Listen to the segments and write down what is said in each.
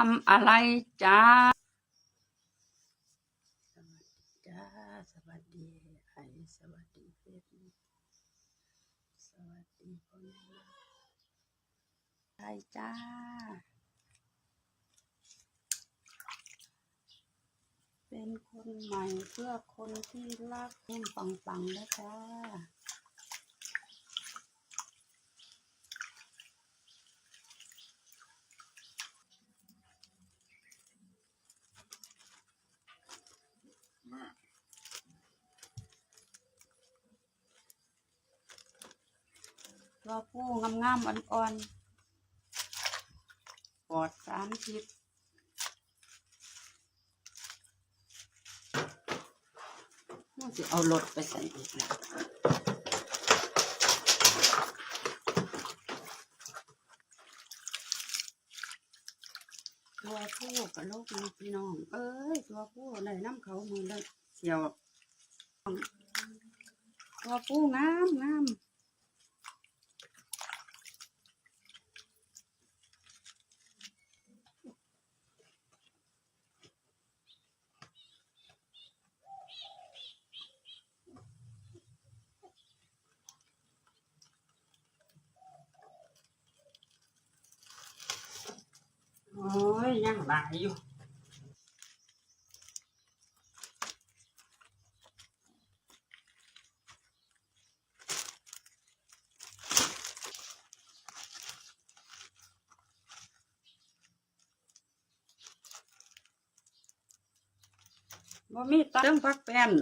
ทำอะไรจ้าสวัสดีจ้าสวัสดีไอสวัสดีเฟซบุ๊กสวัสดีพ่อแม่ไทยจ้าเป็นคนใหม่เพื่อคนที่รักเพ่งปังๆแล้วจ้า ตัวผู้งามๆอ่อนๆปอดสามทิศน่าจะเอารถไปใส่อีกแล้วตัวผู้กับลูกมีพี่น้อง เอ้ย ตัวผู้ไหนน้ำเขามือเลยเสียวตัวผู้งามงาม โอ้ ยยังหลายอยู่บ่มีตังพักแป้น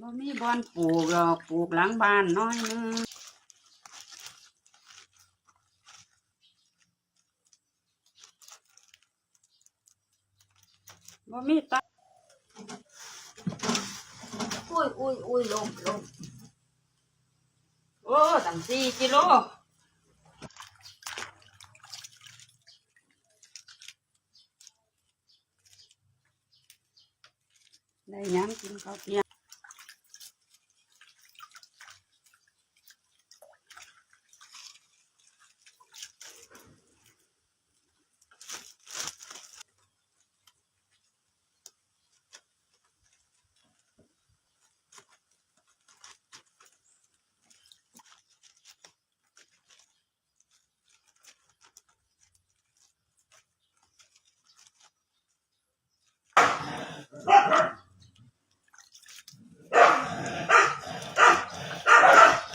บ่มีบอนปลูกหรอกปลูกหลังบ้านน้อยนึง บ่มีตังอุ้ยอุ้ยอุ้ยลงลงโอ้ตั้งสี่กิโลได้หยังกินข้าวเที่ยง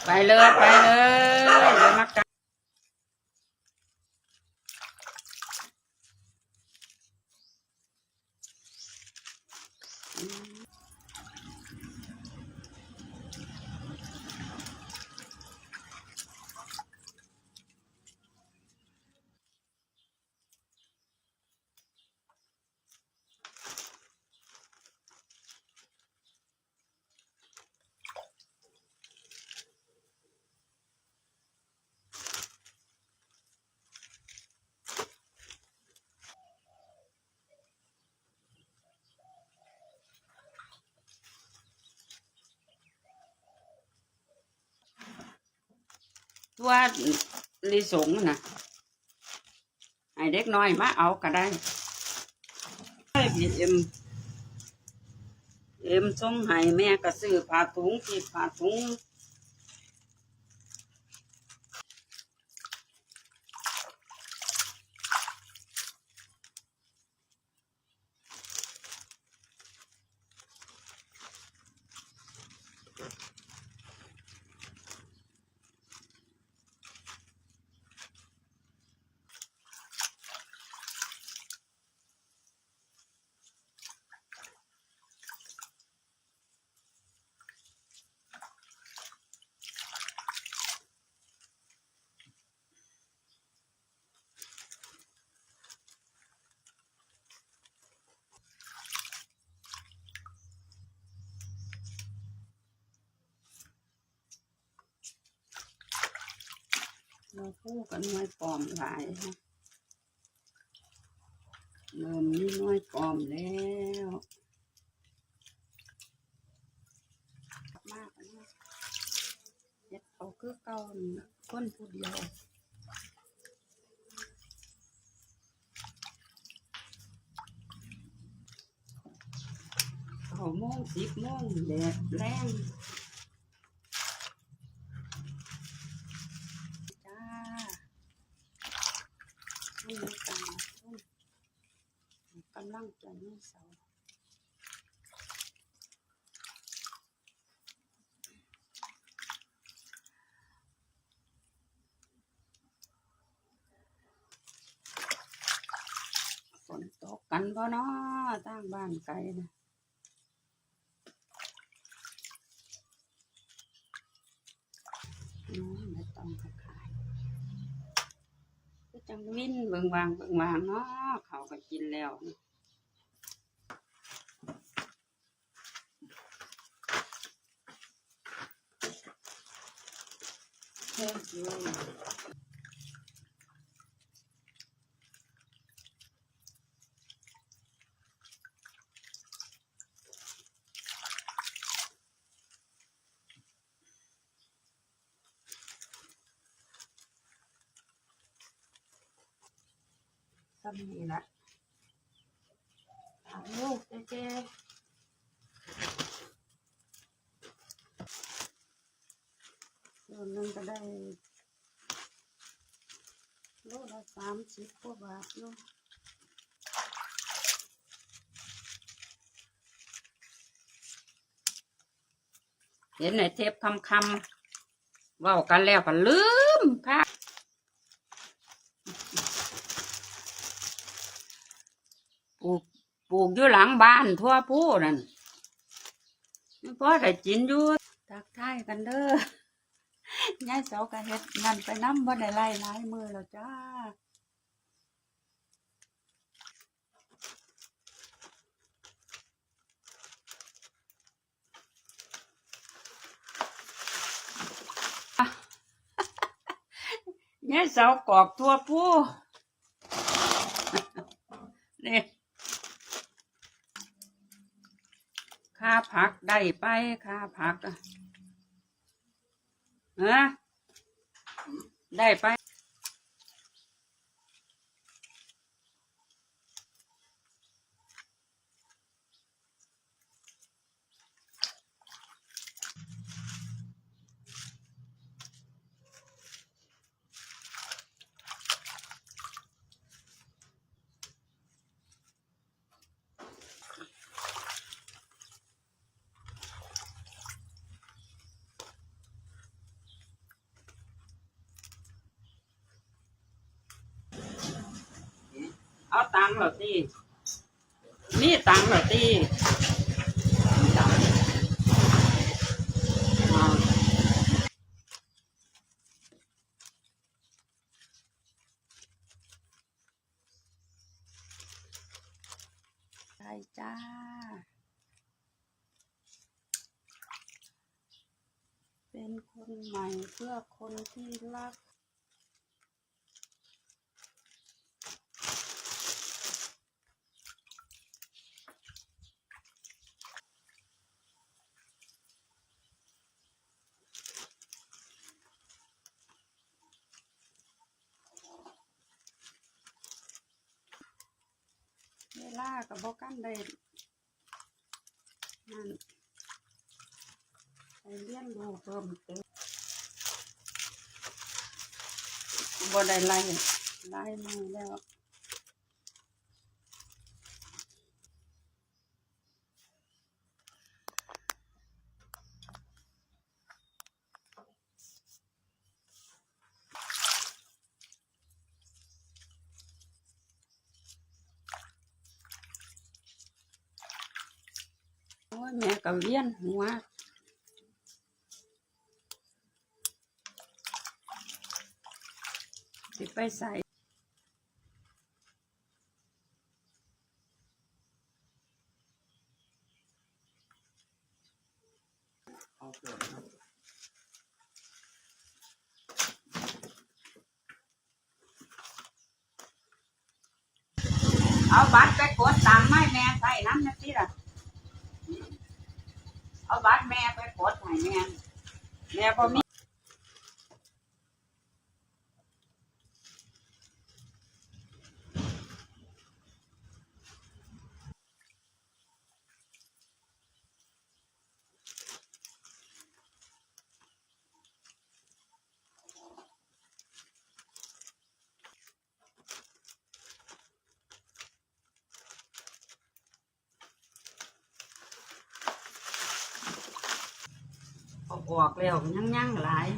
ไป เลยไปเลยเดี๋ยวมากัน ตัวลิสงนะให้เด็กน้อยมาเอาก็ได้ใช่พี่เอ็มเอ็มส่งให้แม่ก็ซื้อผ้าถุงที่ผ้าถุง มาคู่กันน้อยปลอมหลายฮะเริ่มนี่น้อยปลอมแล้วมากนะยัดเอาคือเก่าก้นผู้เดียวเขาโมงสิบโมงแดดแรง ให้มีการมาชมกำลังใจให้เสาฝนตกกันบ่เนาะตั้งบ้านไกลนะน้องไม่ต้องขาย จังวินเบิ่งวางเบิ่งวางเนาะเขาก็กินแล้วนี่เฮ้ย ซ้ำนี่ละเอาลูกเจ๊ๆส่วนหนึ่งก็ได้โลละสามสิบกว่าบาทเนาะเห็นในเทปคำคำๆเว่ากันแล้วก็ลืมค่ะปลูกปลู กอยู่หลังบ้านทั่วผู้นั่นพ่อได้กินอยู่ตักทายกันเด้อยายเสาก็เฮ็ดนั่นไปน้ำบ่ได้ไล่หลายมือแล้วจ้าเนี่ยเสากอกตัวผู้นี่ ค่าพักได้ไปค่าพักอะฮะได้ไป เอาตังค์เหรอตีนี่ตังค์เหรอตีอ่าใช่จ้าเป็นคนใหม่เพื่อคนที่รัก ลากับบอกกันได้นั่นไปเลี้ยนดูเพิ่มเติมบ่ได้ไล่ไล่มาแล้ว แม่ก็เวียนหัวสิไปใส่เอาบัตรไปกดตังค์ไม่แม่ใส่น้ำนะที่ล่ะ เอาบัตรแม่ไปกดให้แม่แม่พอมี ออกแล้วยังยังหลาย